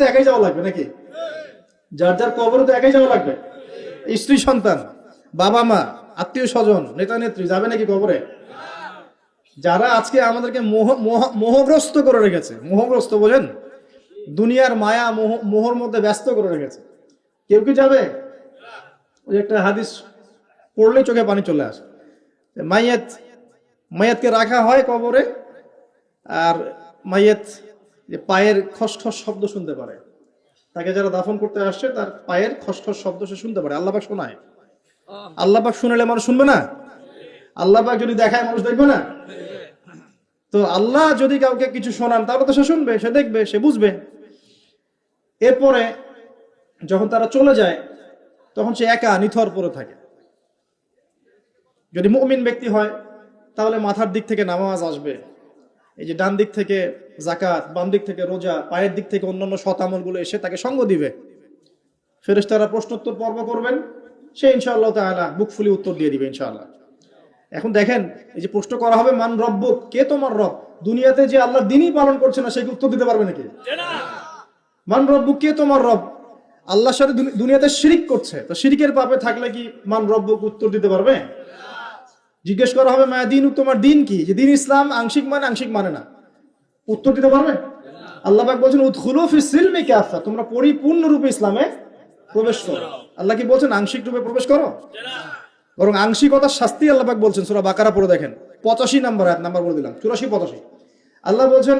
একাই যাওয়া লাগবে নাকি? যার যার কবরে তো একাই যাওয়া লাগবে। স্ত্রী, সন্তান, বাবা মা, আত্মীয় স্বজন, নেতা, নেত্রী, যাবে নাকি কবরে? যারা আজকে আমাদেরকে মোহ, মোহ- মোহগ্রস্ত করে রেখেছে, মোহগ্রস্ত বোঝেন? দুনিয়ার মায়া মোহ, মোহর মধ্যে ব্যস্ত করে রেখেছে। কেউ কি যাবে? ওই একটা হাদিস পড়লেই চোখে পানি চলে আসে। মাইয়াত, মাইয়াতকে রাখা হয় কবরে, আর মাইয়াত যে পায়ের খসখস শব্দ শুনতে পারে। তাকে যারা দাফন করতে আসছে, তার পায়ের খসখস শব্দ সে শুনতে পারে। আল্লাহবাক শোনায়। আল্লাহবাক শুনলে মানুষ শুনবে না? আল্লাহবাক যদি দেখায়, মানুষ দেখবে না? তো আল্লাহ যদি কাউকে কিছু শোনান, তাহলে তো সে শুনবে, সে দেখবে, সে বুঝবে। এরপরে যখন তারা চলে যায়, তখন সে একা নিথর পরে থাকে। যদি মুমিন ব্যক্তি হয়, তাহলে মাথার দিক থেকে নামাজ আসবে। এই যে ডান দিক থেকে জাকাত বাম দিক থেকে রোজা পায়ের দিক থেকে অন্যান্য শতামলগুলো এসে তাকে সঙ্গ দিবে। ফেরেশতারা প্রশ্নোত্তর পর্ব করবেন সে ইনশাআল্লাহ তাআলা বুক ফুলি উত্তর দিয়ে দিবে ইনশাআল্লাহ। এখন দেখেন এই যে প্রশ্ন করা হবে মান রব্বুক কে তোমার রব? দুনিয়াতে যে আল্লাহ দিনই পালন করছে না সে কি উত্তর দিতে পারবে নাকি? মান রব্বুক কে তোমার রব? আল্লাহর সাথে দুনিয়াতে শিরিক করছে তো শিরিকের পাপে থাকলে কি মান রব্বুক উত্তর দিতে পারবে? জিজ্ঞেস করা হবে মায়া দিন তোমার দিন কি? যে দিন ইসলাম আংশিক মানে আংশিক মানে না। উত্তর দিতে পারবে? আল্লাহ বলছেন উৎখুলু ফি সিলমি কাফা তোমরা পরিপূর্ণ রূপে ইসলামে প্রবেশ করো। আল্লাহ কি বলছেন আংশিক রূপে প্রবেশ করো? বরং আংশিকতার শাস্তি আল্লাহ পাক বলছেন, সূরা বাকারা পড়ে দেখেন। 85 নাম্বার এক নাম্বার বলে দিলাম 84 85 আল্লাহ বলছেন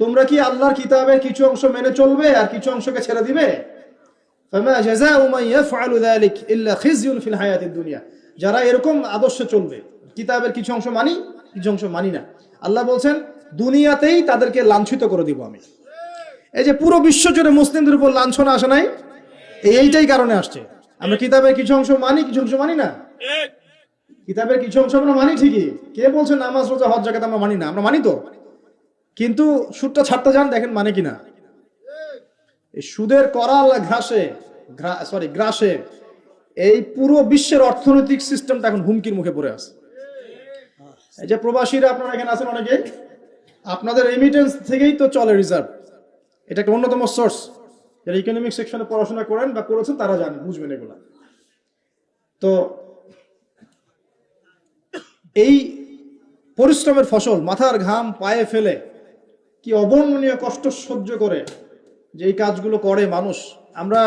তোমরা কি আল্লাহর কিতাবের কিছু অংশ মেনে চলবে আর কিছু অংশকে ছেড়ে দিবে? ফামা জাযাউ মান ইয়াফআলু যালিক ইল্লা খিজয়ুন ফিল হায়াতিদ দুনিয়া যারা এরকম আদর্শ চলবে, কিতাবের কিছু অংশ মানি, কিছু অংশ মানি না। আল্লাহ বলছেন, দুনিয়াতেই তাদেরকে লাঞ্ছিত করে দিব আমি। এই যে পুরো বিশ্ব জুড়ে মুসলিমদের উপর লাঞ্ছন আসে নাই, এইটাই কারণে আসছে। আমরা কিতাবের কিছু অংশ মানি, কিছু অংশ মানি না? কিতাবের কিছু অংশ আমরা মানি ঠিকই। কে বলছে নামাজ, রোজা, হজ জাকাত আমরা মানি না? আমরা মানি তো। কিন্তু সুদটা ছাড়তে যান, দেখেন মানে কিনা। এই সুদের করাল ঘাসে সরি গ্রাসে এই পুরো বিশ্বের অর্থনৈতিক সিস্টেমটা এখন হুমকির মুখে পড়ে আছে। এই যে প্রবাসীরা আপনারা এখানে আছেন অনেকে আপনাদের রেমিটেন্স থেকেই তো চলে রিজার্ভ এটা একটা অন্যতম সোর্স যারা ইকোনমিক সেকশনে পড়াশোনা করেন বা করেছেন, তারা জানেন, বুঝবেন এগুলা। তো এই পরিশ্রমের ফসল মাথার ঘাম পায়ে ফেলে কি অবর্ণনীয় কষ্ট সহ্য করে যে এই কাজগুলো করে মানুষ? আমরা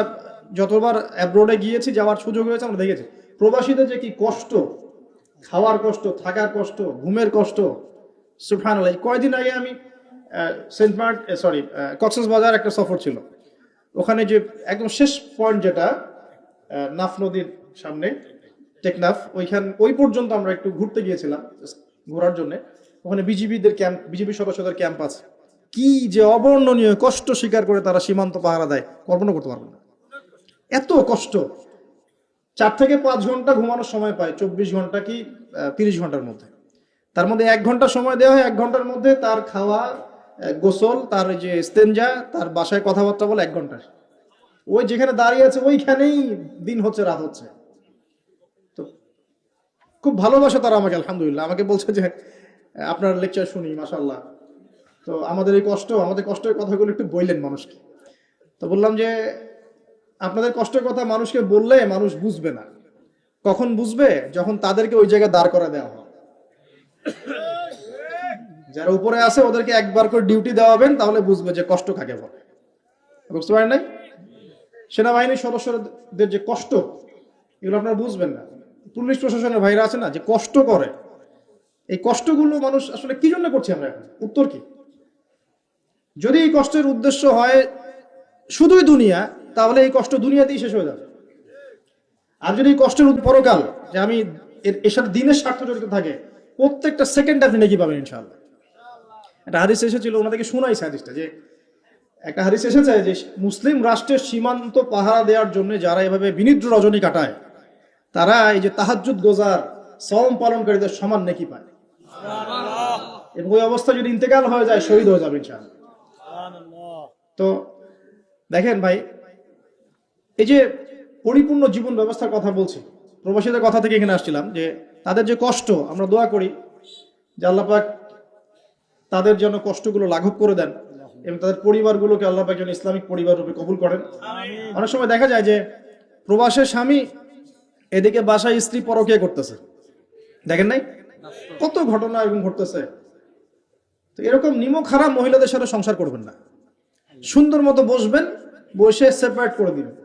যতবার অ্যাব্রোডে গিয়েছি, যাওয়ার সুযোগ হয়েছে, আমরা দেখেছি। প্রবাসীদের যে কি কষ্ট, খাওয়ার কষ্ট, থাকার কষ্ট, ঘুমের কষ্ট সুফান কয়দিন আগে আমি সেন্ট মার্ট সরি কক্সেস বাজার একটা সফর ছিল। ওখানে যে একদম শেষ পয়েন্ট যেটা নাফ নদীর সামনে, টেকনাফ, ওইখান, ওই পর্যন্ত আমরা একটু ঘুরতে গিয়েছিলাম ঘোরার জন্য। ওখানে বিজিবিদের ক্যাম্প বিজিবি সদস্যদের ক্যাম্প আছে। কি যে অবর্ণনীয় কষ্ট স্বীকার করে তারা সীমান্ত পাহারা দেয়, কল্পনা করতে পারবেন না। এত কষ্ট। চার থেকে পাঁচ ঘণ্টা ঘুমানোর সময় পায়, চব্বিশ ঘণ্টা কি তিরিশ ঘণ্টার মধ্যে। তার মধ্যে এক ঘণ্টা সময় দেওয়া হয়, এক ঘণ্টার মধ্যে তার খাওয়া গোসল, তার যে স্তেঞ্জা তার বাসায় কথাবার্তা বলে এক ঘণ্টা ওই যেখানে দাঁড়িয়ে আছে, ওইখানেই দিন হচ্ছে, রাত হচ্ছে। তো খুব ভালোবাসে তারা আমাকে, আলহামদুলিল্লাহ। আমাকে বলছে যে, আপনার লেকচার শুনি মাসাল্লাহ তো আমাদের এই কষ্ট, আমাদের কষ্টের কথাগুলো একটু বললেন মানুষকে। তো বললাম যে আপনাদের কষ্টের কথা মানুষকে বললে মানুষ বুঝবে না। কখন বুঝবে? যখন তাদেরকে ওই জায়গায় দাঁড় করে দেওয়া হয়। যারা উপরে আছে, ওদেরকে একবার করে ডিউটি দেওয়াবেন, তাহলে বুঝবে যে কষ্ট কাকে বলে। বুঝতে পারেন নাই? সেনাবাহিনীর সদস্যদের যে কষ্ট, এগুলো আপনারা বুঝবেন না। পুলিশ প্রশাসনের ভাইরা আছে না, যে কষ্ট করে। এই কষ্টগুলো মানুষ আসলে কি জন্য করছি আমরা এখন? উত্তর কি? যদি এই কষ্টের উদ্দেশ্য হয় শুধুই দুনিয়া তাহলে এই কষ্ট দুনিয়াতেই শেষ হয়ে যাবে। আর যদি এই কষ্টের পরকাল, যে আমি এর সাথে দিনের স্বার্থ জড়িত থাকে, প্রত্যেকটা সেকেন্ড আপনি নাকি পাবেন, ইনশাআল্লাহ। একটা হাদিস এসেছিল, ওনাদেরকে শোনাইছে হাদিসটা, যে একটা হাদিস এসেছে যে মুসলিম রাষ্ট্রের সীমান্ত পাহারা দেওয়ার জন্য যারা এভাবে বিনিদ্র রজনী কাটায়, তারা এই যে তাহাজ্জুদ গোজার সম পালনকারীদের সমান নেকি পায়। এবং ওই অবস্থা যদি ইন্তেকাল হয়ে যায়, শহীদ হয়ে যাবে, ইনশাআল্লাহ। তো দেখেন ভাই এই যে পরিপূর্ণ জীবন ব্যবস্থার কথা বলছি প্রবাসীদের কথা থেকে এখানে আসছিলাম যে তাদের যে কষ্ট আমরা দোয়া করি যে আল্লাহ পাক তাদের যেন কষ্টগুলো লাঘব করে দেন এবং তাদের পরিবারগুলোকে আল্লাহ পাক যেন ইসলামিক পরিবার রূপে কবুল করেন। অনেক সময় দেখা যায় যে প্রবাসের স্বামী এদিকে বাসায় স্ত্রী পরকিয়া করতেছে। দেখেন নাই? কত ঘটনা এবং ঘটতেছে। তো এরকম নিমক খারাপ মহিলাদের সাথে সংসার করবেন না। সুন্দর মতো বসবেন বসে সেপারেট করে দিবেন।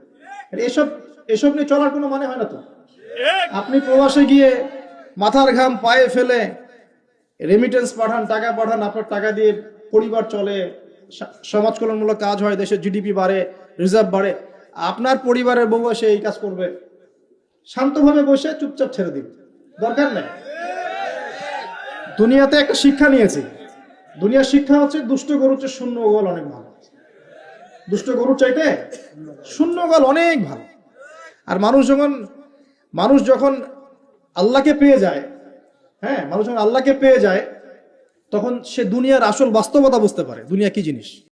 এসব এসব নিয়ে চলার কোনো মানে হয় না তো? আপনি প্রবাসে গিয়ে মাথার ঘাম পায়ে ফেলে রেমিটেন্স পাঠান টাকা পাঠান আপনার টাকা দিয়ে পরিবার চলে সমাজ কল্যাণমূলক কাজ হয় দেশের জিডিপি বাড়ে রিজার্ভ বাড়ে আপনার পরিবারের বউ এসে এই কাজ করবে। শান্তভাবে বসে চুপচাপ ছেড়ে দিবে দরকার নেই। দুনিয়াতে একটা শিক্ষা নিয়েছি। দুনিয়ার শিক্ষা হচ্ছে দুষ্ট গরুর চেয়ে শূন্য গোল অনেক ভালো। দুষ্ট গরুর চাইতে শূন্য গাল অনেক ভালো। আর মানুষ যখন মানুষ যখন আল্লাহকে পেয়ে যায় হ্যাঁ মানুষ যখন আল্লাহকে পেয়ে যায়, তখন সে দুনিয়ার আসল বাস্তবতা বুঝতে পারে, দুনিয়া কি জিনিস।